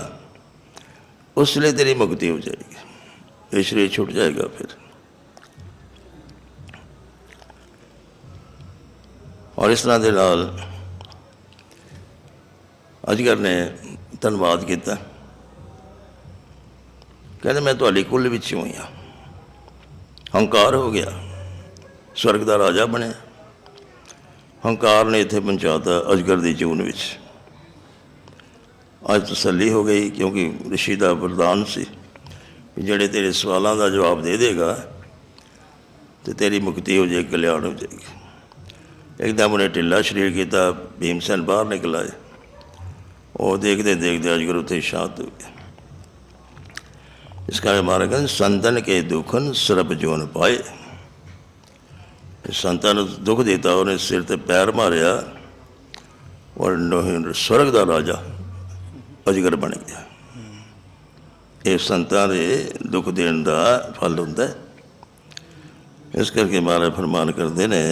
S1: ਉਸ ਵੇਲੇ ਤੇਰੀ ਮੁਕਤੀ ਹੋ ਜਾਏਗੀ ਇਹ ਸਰੀਰ ਛੁੱਟ ਜਾਏਗਾ ਫਿਰ ਔਰ ਇਸ ਤਰ੍ਹਾਂ ਦੇ ਨਾਲ ਅਜਗਰ ਨੇ ਧੰਨਵਾਦ ਕੀਤਾ। ਕਹਿੰਦੇ, ਮੈਂ ਤੁਹਾਡੀ ਕੁੱਲ ਵਿੱਚ ਹੋਈ ਹਾਂ ਹੰਕਾਰ ਹੋ ਗਿਆ। ਸਵਰਗ ਦਾ ਰਾਜਾ ਬਣਿਆ। ਹੰਕਾਰ ਨੇ ਇੱਥੇ ਪਹੁੰਚਾਤਾ ਅਜਗਰ ਦੀ ਜੂਨ ਵਿੱਚ। ਅੱਜ ਤਸੱਲੀ ਹੋ ਗਈ, ਕਿਉਂਕਿ ਰਿਸ਼ੀ ਦਾ ਵਰਦਾਨ ਸੀ ਜਿਹੜੇ ਤੇਰੇ ਸਵਾਲਾਂ ਦਾ ਜਵਾਬ ਦੇ ਦੇਗਾ, ਤੇ ਤੇਰੀ ਮੁਕਤੀ ਹੋ ਜਾਏਗੀ, ਕਲਿਆਣ ਹੋ ਜਾਏਗੀ। ਇੱਕਦਮ ਉਹਨੇ ਢਿੱਲਾ ਸਰੀਰ ਕੀਤਾ ਭੀਮਸੈਨ ਬਾਹਰ ਨਿਕਲ ਆਏ। ਉਹ ਦੇਖਦੇ ਦੇਖਦੇ ਅਜਗਰ ਉੱਥੇ ਸ਼ਾਂਤ ਹੋ ਗਿਆ। ਇਸ ਕਰਕੇ ਮਹਾਰਾਜ ਕਹਿੰਦੇ ਸੰਤਨ ਕੇ ਦੁਖਨ ਸਰਬ ਜੋਨ ਪਾਏ। ਸੰਤਾਂ ਨੂੰ ਦੁੱਖ ਦਿੱਤਾ, ਉਹਨੇ ਸਿਰ ਤੇ ਪੈਰ ਮਾਰਿਆ ਔਰ ਨੋਹਿੰ ਸਵਰਗ ਦਾ ਰਾਜਾ ਅਜਗਰ ਬਣ ਗਿਆ। ਇਹ ਸੰਤਾਂ ਦੇ ਦੁੱਖ ਦੇਣ ਦਾ ਫਲ ਹੁੰਦਾ ਇਸ ਕਰਕੇ ਮਹਾਰਾਜ ਫਰਮਾਨ ਕਰਦੇ ਨੇ,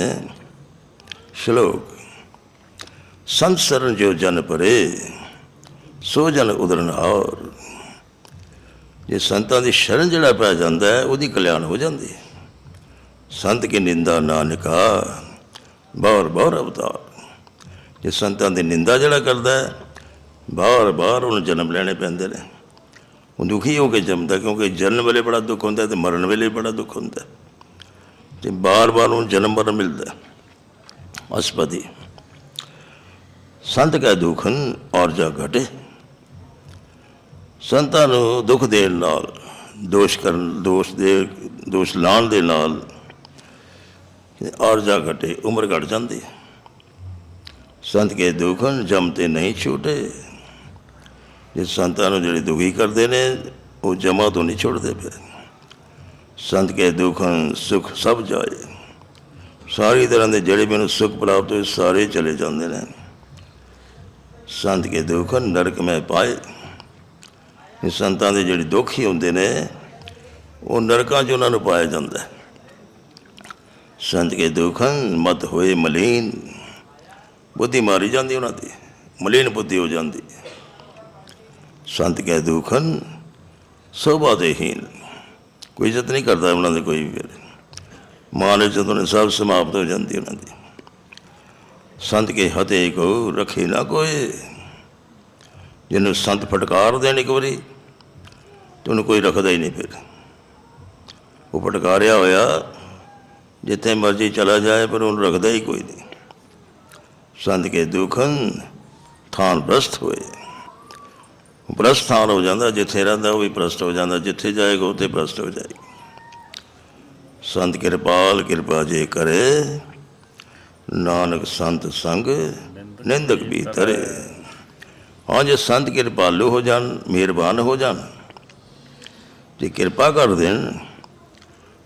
S1: ਸ਼ਲੋਕ, ਸੰਤ ਸਰਨ ਜੋ ਜਨ ਪਰੇ ਸੋ ਜਨ ਉਦਰਨ ਔਰ ਜੇ ਸੰਤਾਂ ਦੀ ਸ਼ਰਨ ਜਿਹੜਾ ਪੈ ਜਾਂਦਾ ਹੈ, ਉਹਦੀ ਕਲਿਆਣ ਹੋ ਜਾਂਦੀ ਹੈ। ਸੰਤ ਕੀ ਨਿੰਦਾ ਨਾਨਕਾ, ਬਾਰ ਬਾਰ ਅਵਤਾਰ। ਜੇ ਸੰਤਾਂ ਦੀ ਨਿੰਦਾ ਜਿਹੜਾ ਕਰਦਾ ਹੈ, ਬਾਰ ਬਾਰ ਉਹਨੂੰ ਜਨਮ ਲੈਣੇ ਪੈਂਦੇ ਨੇ। ਉਹ ਦੁਖੀ ਹੋ ਕੇ ਜੰਮਦਾ ਕਿਉਂਕਿ ਜਨਮ ਵੇਲੇ ਬੜਾ ਦੁੱਖ ਹੁੰਦਾ ਹੈ ਤੇ ਮਰਨ ਵੇਲੇ ਬੜਾ ਦੁੱਖ ਹੁੰਦਾ ਹੈ। ਤੇ ਬਾਰ ਬਾਰ ਉਹਨੂੰ ਜਨਮ ਮਰਨ ਮਿਲਦਾ ਅਸਪਦੀ ਸੰਤ ਕਾ ਦੁਖਨ ਔਰ ਜਾ ਘਟੇ। ਸੰਤਾਂ ਨੂੰ ਦੁੱਖ ਦੇਣ ਨਾਲ, ਦੋਸ਼ ਕਰਨ, ਦੋਸ਼ ਦੇ, ਦੋਸ਼ ਲਾਉਣ ਦੇ ਨਾਲ ਔਰ ਜਾ ਘਟੇ, ਉਮਰ ਘਟ ਜਾਂਦੀ ਸੰਤ ਕੇ ਦੁਖਨ ਜਮ ਤੇ ਨਹੀਂ ਛੂਟੇ। ਜੇ ਸੰਤਾਂ ਨੂੰ ਜਿਹੜੇ ਦੁਖੀ ਕਰਦੇ ਨੇ, ਉਹ ਜਮਾ ਤੋਂ ਨਹੀਂ ਛੋੜਦੇ ਪਏ ਸੰਤ ਕੇ ਦੁਖਨ ਸੁਖ ਸਭ ਜਾਏ। ਸਾਰੀ ਤਰ੍ਹਾਂ ਦੇ ਜਿਹੜੇ ਮੈਨੂੰ ਸੁਖ ਪ੍ਰਾਪਤ ਹੋਏ, ਸਾਰੇ ਚਲੇ ਜਾਂਦੇ ਨੇ। ਸੰਤ ਕੇ ਦੁਖਨ ਨਰਕ ਮੈਂ ਪਾਏ। ਇਹ ਸੰਤਾਂ ਦੇ ਜਿਹੜੇ ਦੁੱਖ ਹੀ ਹੁੰਦੇ ਨੇ, ਉਹ ਨਰਕਾਂ 'ਚ ਉਹਨਾਂ ਨੂੰ ਪਾਇਆ ਜਾਂਦਾ ਹੈ। ਸੰਤ ਕੇ ਦੁਖਨ ਮਤ ਹੋਏ ਮਲੀਨ। ਬੁੱਧੀ ਮਾਰੀ ਜਾਂਦੀ ਉਹਨਾਂ ਦੀ ਮਲੀਨ ਬੁੱਧੀ ਹੋ ਜਾਂਦੀ। ਸੰਤ ਕੇ ਦੁਖਨ ਸੋਭਾ ਦੇ ਕੋਈ ਇੱਜ਼ਤ ਨਹੀਂ ਕਰਦਾ ਉਹਨਾਂ ਦੇ ਕੋਈ ਵੀ ਮਾਨ ਜਦੋਂ ਨੇ ਸਭ ਸਮਾਪਤ ਹੋ ਜਾਂਦੀ ਉਹਨਾਂ ਦੀ। ਸੰਤ ਕੇ ਹਤੇ ਕੋ ਰਖੇ ਨਾ ਕੋਏ ਜਿਹਨੂੰ ਸੰਤ ਫਟਕਾਰ ਦੇਣ ਇੱਕ ਵਾਰੀ, ਤੇ ਉਹਨੂੰ ਕੋਈ ਰੱਖਦਾ ਹੀ ਨਹੀਂ ਫਿਰ। ਉਹ ਫਟਕਾਰਿਆ ਹੋਇਆ, ਜਿੱਥੇ ਮਰਜ਼ੀ ਚਲਾ ਜਾਏ, ਪਰ ਉਹਨੂੰ ਰੱਖਦਾ ਹੀ ਕੋਈ ਨਹੀਂ। ਸੰਤ ਕੇ ਦੁਖਨ ਥਾਨ ਪ੍ਰਸਤ ਹੋਏ। ਉਹ ਪ੍ਰਸਤ ਥਾਨ ਹੋ ਜਾਂਦਾ, ਜਿੱਥੇ ਰਹਿੰਦਾ ਉਹ ਵੀ ਪ੍ਰਸਤ ਹੋ ਜਾਂਦਾ, ਜਿੱਥੇ ਜਾਏਗਾ ਉੱਥੇ ਪ੍ਰਸਤ ਹੋ ਜਾਏਗਾ। ਸੰਤ ਕਿਰਪਾਲ ਕਿਰਪਾ ਜੇ ਕਰੇ, ਨਾਨਕ ਸੰਤ ਸੰਗ ਨਿੰਦਕ ਵੀ ਤਰੇ ਹਾਂ ਜੇ ਸੰਤ ਕਿਰਪਾਲੂ ਹੋ ਜਾਣ ਮਿਹਰਬਾਨ ਹੋ ਜਾਣ। ਜੇ ਕਿਰਪਾ ਕਰ ਦੇਣ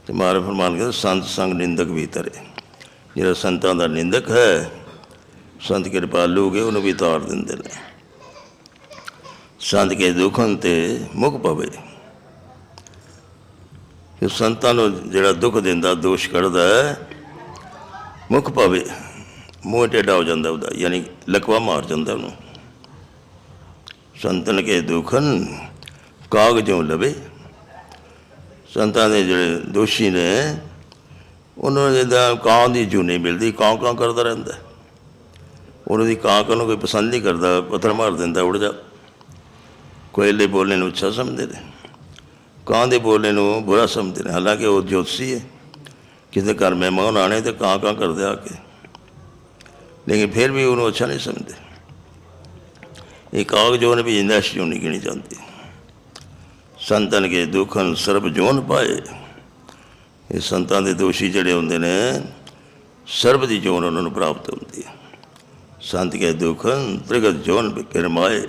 S1: ਤੇ ਮਾਰੇ ਫਰਮਾਨ ਕਹਿੰਦੇ ਸੰਤ ਸੰਗ ਨਿੰਦਕ ਵੀ ਤਰੇ। ਜਿਹੜਾ ਸੰਤਾਂ ਦਾ ਨਿੰਦਕ ਹੈ ਸੰਤ ਕਿਰਪਾਲੂ ਹੋ ਗਏ ਉਹਨੂੰ ਵੀ ਤਾਰ ਦਿੰਦੇ ਨੇ। ਸੰਤ ਕੇ ਦੁੱਖਨ ਤੇ ਮੁਖ ਪਵੇ। ਕਿ ਸੰਤਾਂ ਨੂੰ ਜਿਹੜਾ ਦੁੱਖ ਦਿੰਦਾ ਦੋਸ਼ ਕਰਦਾ ਹੈ, ਮੁਖ ਪਵੇ। ਮੂੰਹ ਟੇਢਾ ਹੋ ਜਾਂਦਾ ਉਹਦਾ ਯਾਨੀ ਲਕਵਾ ਮਾਰ ਜਾਂਦਾ ਉਹਨੂੰ। ਸੰਤਨ ਕੇ ਦੁਖਨ ਕਾਗਜੋਂ ਲਵੇ। ਸੰਤਾਂ ਦੇ ਜਿਹੜੇ ਦੋਸ਼ੀ ਨੇ, ਉਹਨਾਂ ਨੂੰ ਜਿੱਦਾਂ ਕਾਂ ਦੀ ਜੂ ਨਹੀਂ ਮਿਲਦੀ, ਕਾਂ ਕਾਂ ਕਰਦਾ ਰਹਿੰਦਾ। ਉਹਨਾਂ ਦੀ ਕਾਂ ਕਾਂ ਨੂੰ ਕੋਈ ਪਸੰਦ ਨਹੀਂ ਕਰਦਾ, ਪੱਥਰ ਮਾਰ ਦਿੰਦਾ ਉੜ ਜਾ। ਕੋਇਲੇ ਬੋਲਣੇ ਨੂੰ ਅੱਛਾ ਸਮਝਦੇ ਨੇ। ਕਾਂ ਦੇ ਬੋਲਣ ਨੂੰ ਬੁਰਾ ਸਮਝਦੇ ਨੇ। ਹਾਲਾਂਕਿ ਉਹ ਜੋਤਸੀ ਹੈ। ਕਿਸੇ ਘਰ ਮਹਿਮਾਨ ਆਣੇ ਤੇ ਕਾਂ ਕਾਂ ਕਰਦੇ ਆ ਕੇ। ਲੇਕਿਨ ਫਿਰ ਵੀ ਉਹਨੂੰ ਅੱਛਾ ਨਹੀਂ ਸਮਝਦੇ। ਇਹ ਕਾਗ ਜੋਨ ਵੀ ਇੰਦਸ਼ ਜੋ ਨਹੀਂ ਗਿਣੀ ਜਾਂਦੀ। ਸੰਤਨ ਕੇ ਦੁਖਨ ਸਰਬ ਜੋਨ ਪਾਏ। ਇਹ ਸੰਤਾਂ ਦੇ ਦੋਸ਼ੀ ਜਿਹੜੇ ਹੁੰਦੇ ਨੇ, ਸਰਬ ਦੀ ਜੋਨ ਉਹਨਾਂ ਨੂੰ ਪ੍ਰਾਪਤ ਹੁੰਦੀ ਹੈ। ਸੰਤ ਕੇ ਦੁਖਨ ਤ੍ਰਿਗਤ ਜੋਨ ਕਿਰਮਾਏ।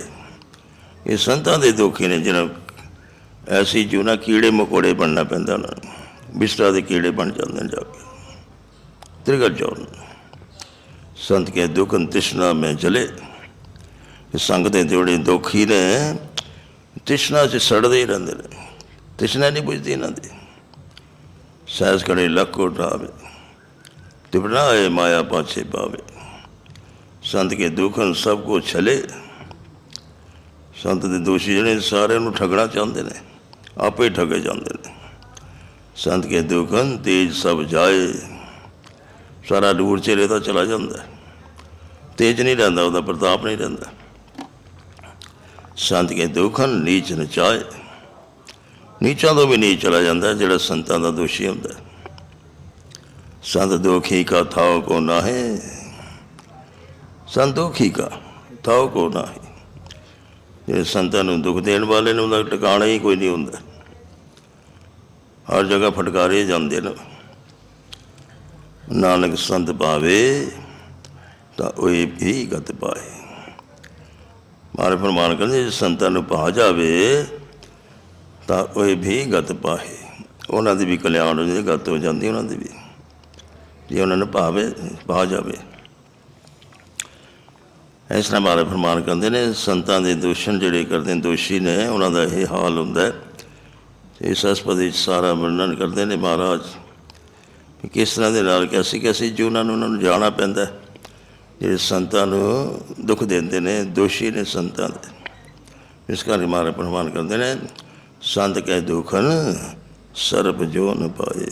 S1: ਇਹ ਸੰਤਾਂ ਦੇ ਦੁਖੀ ਨੇ ਜਿਹਨਾਂ ਐਸੀ ਜੂਨਾ ਕੀੜੇ ਮਕੋੜੇ ਬਣਨਾ ਪੈਂਦਾ ਉਹਨਾਂ ਨੂੰ, ਬਿਸਤਰਾ ਦੇ ਕੀੜੇ ਬਣ ਜਾਂਦੇ ਨੇ ਜਾ ਕੇ। ਤ੍ਰਿਗਤ ਜੋਨ। ਸੰਤ ਕੇ ਦੁਖਨ ਤ੍ਰਿਸ਼ਨਾ ਮੈਂ ਜਲੇ। ਇਹ ਸੰਗ ਦੇ ਜਿਹੜੇ ਦੁਖੀ ਨੇ। ਤਿਸ਼ਨਾ 'ਚ ਸੜਦੇ ਹੀ ਰਹਿੰਦੇ ਨੇ। ਤਿਸ਼ਨਾ ਨਹੀਂ ਬੁਝਦੀ ਇਹਨਾਂ ਦੀ। ਸਹਿਜ ਕਰੇ ਲੱਕ ਉਠਾਵੇ ਤਿਪਨਾ ਹੈ ਮਾਇਆ ਪਾਛੇ ਪਾਵੇ। ਸੰਤ ਕੇ ਦੁਖਨ ਸਭ ਕੋ ਛਲੇ। ਸੰਤ ਦੇ ਦੋਸ਼ੀ ਜਿਹੜੇ ਸਾਰਿਆਂ ਨੂੰ ਠਗਣਾ ਚਾਹੁੰਦੇ ਨੇ। ਆਪੇ ਠਗੇ ਜਾਂਦੇ ਨੇ। ਸੰਤ ਕੇ ਦੁਖਨ ਤੇਜ ਸਭ ਜਾਏ। ਸਾਰਾ ਦੂਰ ਚਲੇ ਤਾਂ ਚਲਾ ਜਾਂਦਾ। ਤੇਜ ਨਹੀਂ ਰਹਿੰਦਾ, ਉਹਦਾ ਪ੍ਰਤਾਪ ਨਹੀਂ ਰਹਿੰਦਾ। ਸੰਤ ਕੇ ਦੁਖਨ ਨੀਚ ਨਚਾਏ ਨੀਚਾਂ ਤੋਂ ਵੀ ਨੀਚ ਚਲਾ ਜਾਂਦਾ, ਜਿਹੜਾ ਸੰਤਾਂ ਦਾ ਦੋਸ਼ੀ ਹੁੰਦਾ। ਹੈ। ਸੰਤ ਦੋਖੀ ਕਾ, ਥਾਉ ਕੋ ਨਾਹ। ਸੰਤ ਦੁਖੀ ਕਾ, ਥਾਉ ਕੋ ਨਾਹੇ। ਜਿਹੜੇ ਸੰਤਾਂ ਨੂੰ ਦੁੱਖ ਦੇਣ ਵਾਲੇ ਨੂੰ ਉਹਦਾ ਟਿਕਾਣਾ ਹੀ ਕੋਈ ਨਹੀਂ ਹੁੰਦਾ। ਹਰ ਜਗ੍ਹਾ ਫਟਕਾਰੇ ਜਾਂਦੇ ਨੇ। ਨਾਨਕ ਸੰਤ ਪਾਵੇ, ਤਾਂ ਉਹ ਵੀ ਗਤ ਪਾਏ। ਮਾਰੇ ਫਰਮਾਨ ਕਹਿੰਦੇ, ਜੇ ਸੰਤਾਂ ਨੂੰ ਪਾ ਜਾਵੇ, ਤਾਂ ਉਹ ਵੀ ਗਤ ਪਾਹੇ। ਉਹਨਾਂ ਦੀ ਵੀ ਕਲਿਆਣ ਹੋ ਜਾਂਦੀ, ਗਤ ਹੋ ਜਾਂਦੀ ਉਹਨਾਂ ਦੀ ਵੀ। ਜੇ ਉਹਨਾਂ ਨੂੰ ਪਾਵੇ, ਪਾ ਜਾਵੇ। ਇਸ ਤਰ੍ਹਾਂ ਮਾਰੇ ਫਰਮਾਨ ਕਹਿੰਦੇ ਨੇ, ਸੰਤਾਂ ਦੇ ਦੋਸ਼ਣ ਜਿਹੜੇ ਕਰਦੇ ਨੇ, ਦੋਸ਼ੀ ਨੇ, ਉਹਨਾਂ ਦਾ ਇਹ ਹਾਲ ਹੁੰਦਾ ਹੈ। ਇਸ ਅਸਪਦੇ ਵਿੱਚ ਸਾਰਾ ਵਰਣਨ ਕਰਦੇ ਨੇ ਮਹਾਰਾਜ ਕਿ ਕਿਸ ਤਰ੍ਹਾਂ ਦੇ ਨਾਲ ਕੈਸੀ ਕੈਸੀ ਜੀਵਨਾਂ ਨੂੰ ਉਹਨਾਂ ਨੂੰ ਜਾਣਾ ਪੈਂਦਾ ਹੈ। ਜਿਹੜੇ ਸੰਤਾਂ ਨੂੰ ਦੁੱਖ ਦਿੰਦੇ ਨੇ, ਦੋਸ਼ੀ ਨੇ ਸੰਤਾਂ ਦੇ। ਇਸ ਕਰਕੇ ਮਾਰੇ ਪ੍ਰਮਾਣ ਕਰਦੇ ਨੇ, ਸੰਤ ਕੈ ਦੁਖਨ ਸਰਬ ਜੋ ਨ ਪਾਏ।